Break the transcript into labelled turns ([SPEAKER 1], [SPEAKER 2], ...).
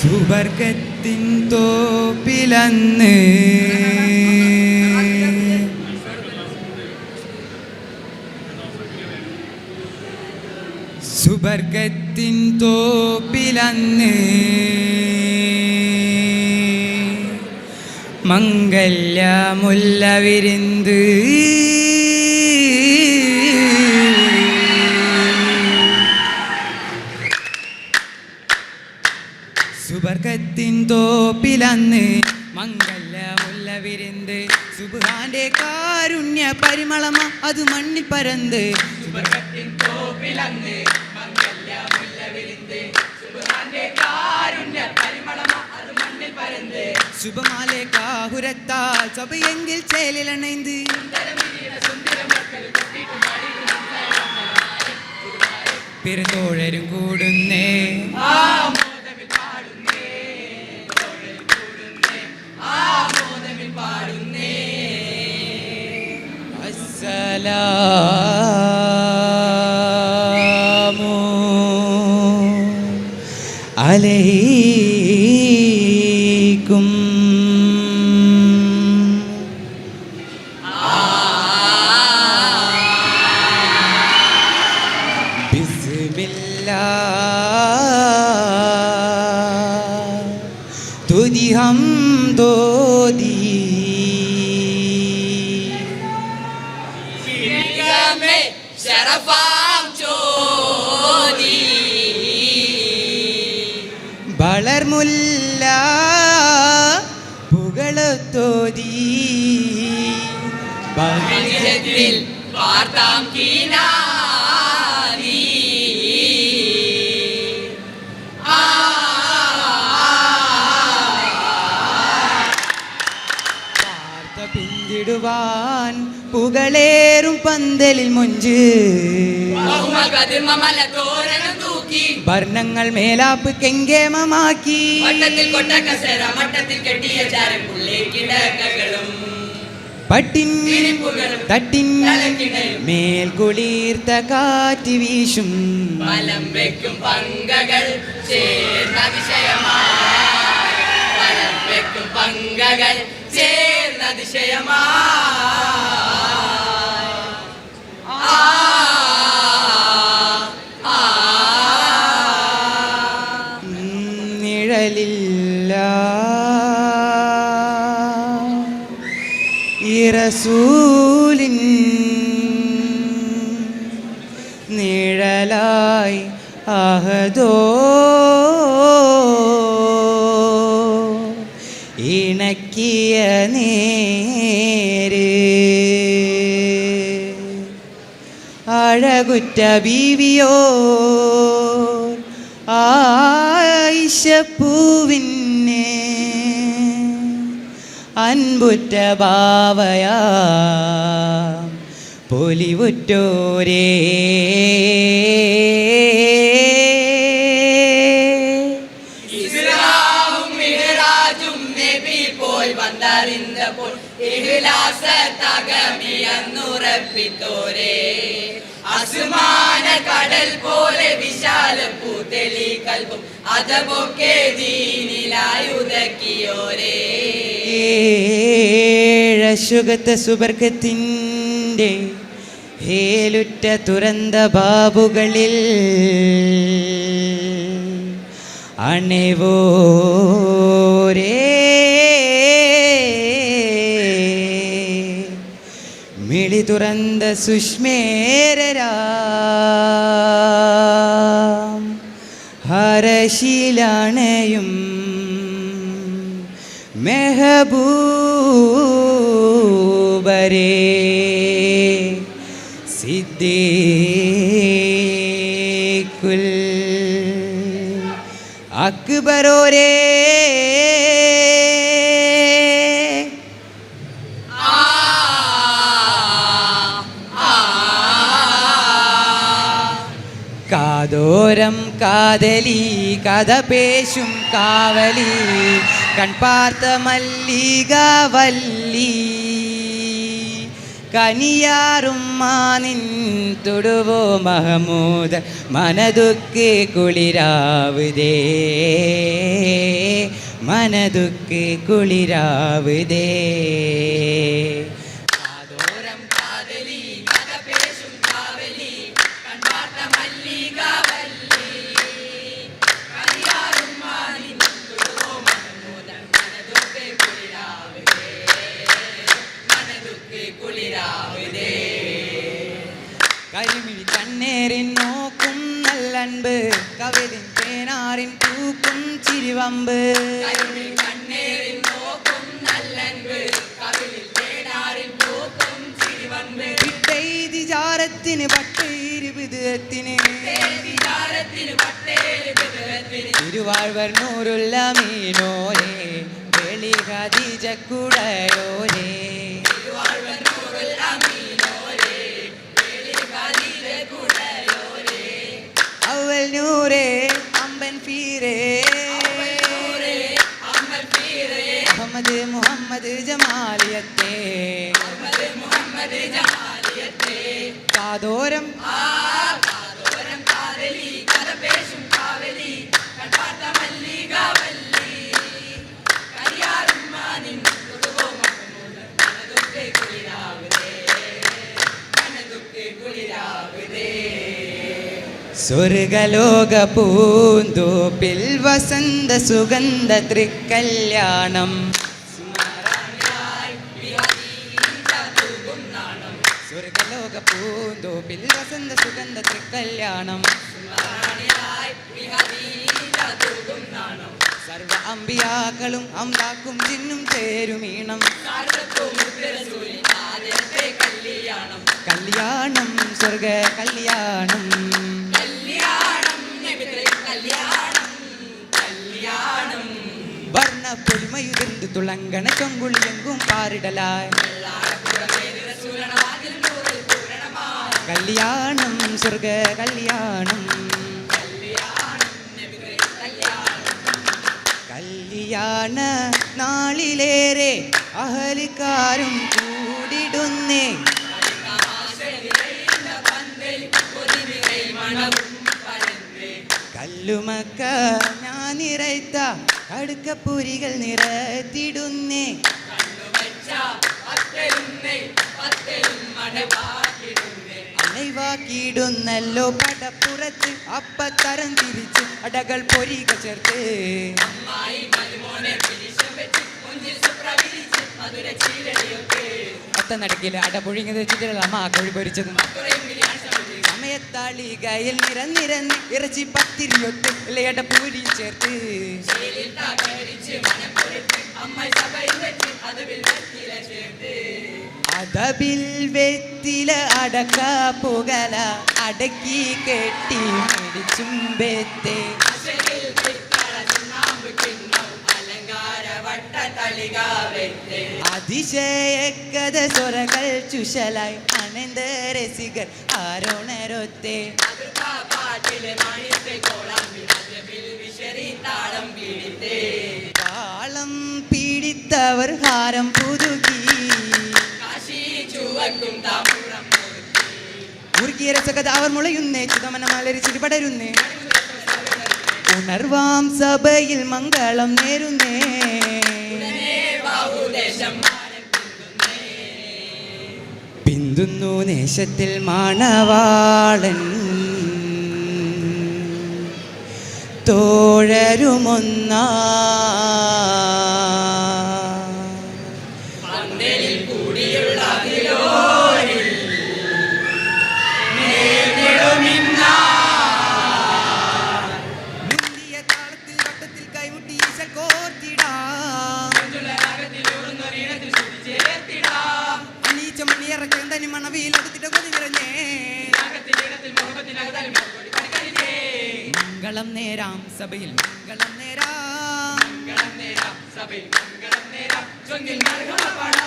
[SPEAKER 1] സുവർഗത്തിൻ തോപ്പിലന്ന് സുവർഗത്തിൻ തോപ്പിലന്ന് മംഗല്യമുല്ല വിരുന്ന് സുവർഗത്തിൻ തോപ്പിലന്ന് മംഗല്യമുല്ല വിരുന്ന് സുബാന്റെ കാരുണ്യ പരിമളമ അത് മണ്ണിൽ പരന്ത് സുവർഗത്തിൻ തോപ്പിലന്ന് മംഗല്യമുല്ല വിരുന്ന് സുബാന്റെ കാരുണ്യ പരിമളമ ശുഭമാലെ കാഹുരത്താൽ സഭയെങ്കിൽ ചേലിലണൈந்து പുകളത്തോതി
[SPEAKER 2] ത്തിൽ വാർത്താം കീനാരി
[SPEAKER 1] വാർത്ത പിന്തിടുവാൻ പുകളേറും പന്തലിൽ മുഞ്ച്.
[SPEAKER 2] ബഹുമകതിർമല തോരണം
[SPEAKER 1] വർണങ്ങൾ മേലാപ്പ് കെങ്കേമമാക്കി.
[SPEAKER 2] വട്ടത്തിൽ കൊട്ട കസേര മട്ടത്തിൽ കെട്ടിയ
[SPEAKER 1] പട്ടിൻ തട്ടിൻ കാറ്റ് വീശും.
[SPEAKER 2] വലം വെക്കും പങ്കകൾ ചേർന്ന വലം വെക്കും പങ്കകൾ ചേർന്ന
[SPEAKER 1] ഉം, ഇറസൂലിൻ നിഴലായി അഹദോ ഇണക്കിയ നേര് അഴകുറ്റ ബീവിയോ ആയിഷപ്പൂവിന്നെ അൻപുറ്റ ബാവയാ പൊലിവുറ്റോരേ.
[SPEAKER 2] തകമിയെന്നുറപ്പിത്തോരേ. അസുമാന കടൽ പോലെ വിശാല പൂതെളി കൽപ്പും അതമൊക്കെ ദീനിലായുതക്കിയോരേ
[SPEAKER 1] ഏഴശുഗത്തെ സുബർഗത്തിന്റെ ഏലുറ്റ തുരന്ത ബാബുകളിൽ അണിവോരേ. മിളി തുറന്ത സുഷ്മേരരാ. ഹരശീലാണയും മെഹബൂബരേ സിദ്ദീഖുൽ അക്ബരോരേ. കാതോരം കാതലി കഥ പേശും കാവലി കൺപാർത്ത മല്ലിക വല്ലി കനിയാറും മാനിൻ തൊടുവോ മഹമൂദ് മനതുക്ക് കുളിരാവുതേ മനതുക്ക് കുളിരാവുതേ കരിമിഴി കണ്ണേറിൻ നോക്കും നല്ലൻപ് കവിളിൻ തേനാറിൻ പൂക്കും ചിരിവമ്പ്.
[SPEAKER 2] കരുണിൽ കണ്ണേറിൽ നോക്കും നല്ലൻപ് കവിളിൽ തേടാറിൽ പൂക്കും
[SPEAKER 1] ചാരത്തിന് പട്ടേരുവിധത്തിന്
[SPEAKER 2] വിചാരത്തിന് പട്ടേൽ ബിരുദത്തിന്
[SPEAKER 1] തിരുവാഴ്വർ നൂറുള്ള മീനോരേ വെളി നൂറേ അമ്പൻ
[SPEAKER 2] പീറേ
[SPEAKER 1] മുഹമ്മദ് മുഹമ്മദ് ജമാലിയത്തെ. കാതോരം
[SPEAKER 2] കാതോരം കാതലി കഥ പേശും കാവലി മല്ലികാവല്ലി.
[SPEAKER 1] സ്വർഗലോക പൂന്തോപ്പിൽ വസന്ത സുഗന്ധ തൃക്കല്യാണം സ്വർഗലോക പൂന്തോപ്പിൽ വസന്ത സുഗന്ധ തൃക്കല്യാണം സർവ അമ്പിയാക്കളും അമ്പാക്കും ചിന്നും ചേരുമീണം
[SPEAKER 2] കല്യാണം
[SPEAKER 1] സ്വർഗ കല്യാണം തുളങ്കണ ചൊങ്കുളിയെങ്കും കല്യാണം സ്വർഗ കല്യാണം.
[SPEAKER 2] കല്യാണം
[SPEAKER 1] നാളിലേറെ അഹലിക്കാരും കൂടിടുന്നേ. കല്ലുമക്ക ഞാൻ നിറയ്ത്ത കടുക്കപ്പുരികൾ നിറത്തിടുന്നേ. അലൈവാക്കിയിടുന്നല്ലോ പടപ്പുറത്ത്. അപ്പത്തരം തിരിച്ച് അടകൾ പൊരിക ചേർത്ത്. അത്ത നടക്കില്ല അട പൊഴിഞ്ഞത് വെച്ചിട്ടില്ല അമ്മ കോഴി പൊരിച്ചതും.
[SPEAKER 2] കുറയും
[SPEAKER 1] നിരന്നിരന്ന് നിറന്നിരന്ന് ഇറച്ചി പത്തിരിയൊത്ത് ഇലയട പൂരി ചേർത്ത്. അതബിൽ വെത്തില അടക്ക പുകല അടക്കി കെട്ടി മരിച്ചും ബെത്തേ അതിശയക്കഥ സ്വരകൾ ചുശലായി അനന്ത രസികർ ആരോണരൊത്തെ.
[SPEAKER 2] താളം പിടിത്തേ.
[SPEAKER 1] താളം പിടിത്തവർ ഹാരം പുതുക്കി. ഉറുക്കിയ രസകഥ അവർ മുളയുന്നേ ചിതമന മലരിച്ചിട്ട് പടരുന്നേ ഉണർവാം സഭയിൽ മംഗളം നേരുന്നേ.
[SPEAKER 2] പിന്തുന്നേ.
[SPEAKER 1] നേശത്തിൽ മാണവാളൻ തോഴരുമൊന്നാ മംഗളം നേരാം സഭയിൽ മംഗളം നേരാം.
[SPEAKER 2] മംഗളം നേരാം സഭയിൽ മംഗളം നേരാം. മർഹമ പാടാം.